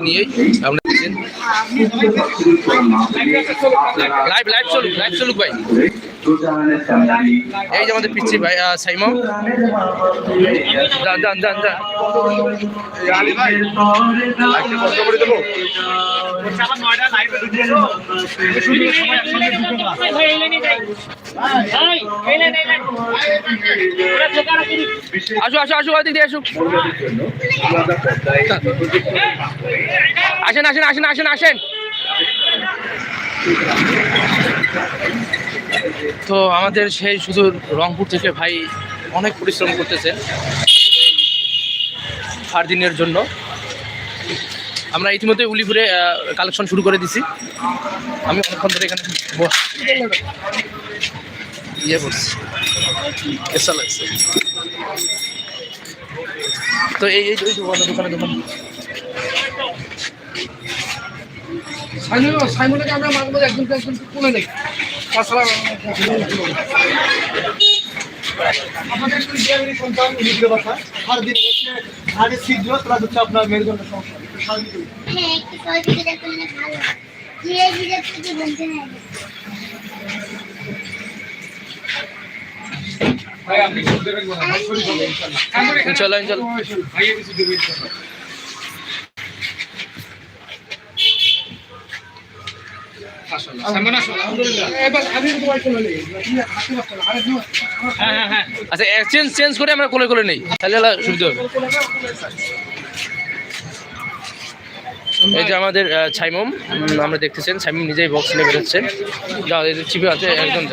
নিয়েই আমরা live live চলুক লাইভ চলুক ভাই। এই যে আমাদের পিচ্ছি ভাই সাইম। যান যান যান যান। আসো আসো আসো ওদিক দিয়ে আসো। আসেন আসেন আসেন আসেন আসেন। তো আমাদের সেই শুধু রংপুর থেকে ভাই অনেক পরিশ্রম করতেছেন চার দিনের জন্য। আমরা ইতিমধ্যে উলিপুরে কালেকশন শুরু করে দিছি। আমি অনেকক্ষণ ধরে এখানে ইয়ে লাগছে। তো এই এই দোকানে দোকান সাইমন সাইমনকে আমরা মাঝে মাঝে একজন একজন কোলে নেই? তাছাড়া আমাদের একটু বিয়ারি সন্তান নিচে বাসা সারাদিন হচ্ছে ঘাড়ে ছিদ্র প্লাস হচ্ছে আপনার মেরুদণ্ড সমস্যা। একটু সারাদিন হ্যাঁ একটু সবাই করলে ভালো। ধীরে ধীরে থেকে বলতে হবে চলো চলো এবার আমি তোমার কোলে নেই তুমি হাতে বাচ্চা না আরে তুমি আচ্ছা চেঞ্জ চেঞ্জ করে আমরা কোলে কোলে নেই। তাহলে আলা সুবিধা হবে। এই যে আমাদের ছাইমম আমরা দেখতেছেন ছাইমম নিজেই বক্স নিয়ে বেরোচ্ছেন চিপে আছে একজন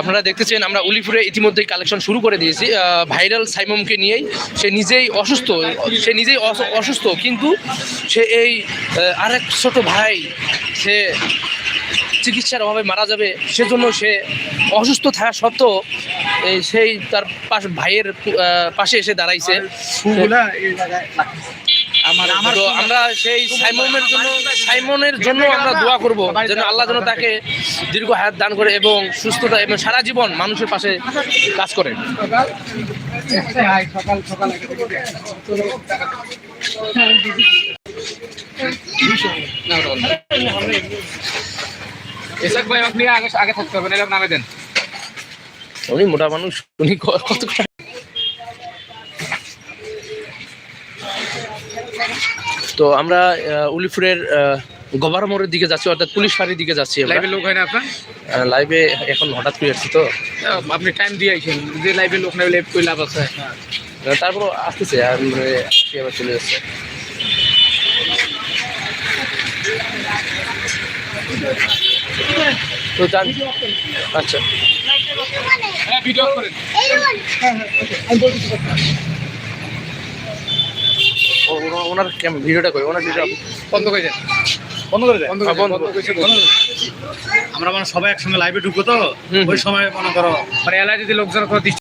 আপনারা দেখতেছেন, আমরা উলিপুরে ইতিমধ্যেই কালেকশন শুরু করে দিয়েছি। ভাইরাল সাইমমকে নিয়েই। সে নিজেই অসুস্থ, সে নিজেই অসুস্থ, কিন্তু সে এই আরেক ছোট ভাই, সে চিকিৎসার অভাবে মারা যাবে, সেজন্য সে অসুস্থ থাকা সত্ত্বেও সেই তার পাশ, ভাইয়ের পাশে এসে দাঁড়াইছে। তো আমরা সেই সাইমনের জন্য সাইমনের জন্য আমরা দোয়া করব যেন আল্লাহ যেন তাকে দীর্ঘ হায়াত দান করে এবং সুস্থতা এবং সারা জীবন মানুষের পাশে কাজ করেন সকাল সকাল এসব ভাই আপনি আগে আগে থাকতে হবে নামে দেন। উনি মোটা মানুষ উনি কত তো আমরা উলিপুরের গভার মোড়ের দিকে যাচ্ছি অর্থাৎ পুলিশ ফাঁড়ির দিকে যাচ্ছি আমরা। লাইভে লোক হয় না আপনার? লাইভে এখন হঠাৎ করে আসছি তো। আপনি টাইম দিয়ে আইছেন যে লাইভে লোক না লাইভ কই লাভ আছে? তারপর আসতেছে আর মানে আসি আবার চলে যাচ্ছে। তো যান আচ্ছা। হ্যাঁ ভিডিও করেন। এই বল। আমি ওনা- ওনার ভিডিওটা কই ওনার ভিডিও বন্ধ করে দেন বন্ধ করে দেন। আমরা মানে সবাই একসঙ্গে লাইভে ঢুকবো তো। ওই সময় মনে করো মানে যদি লোকজন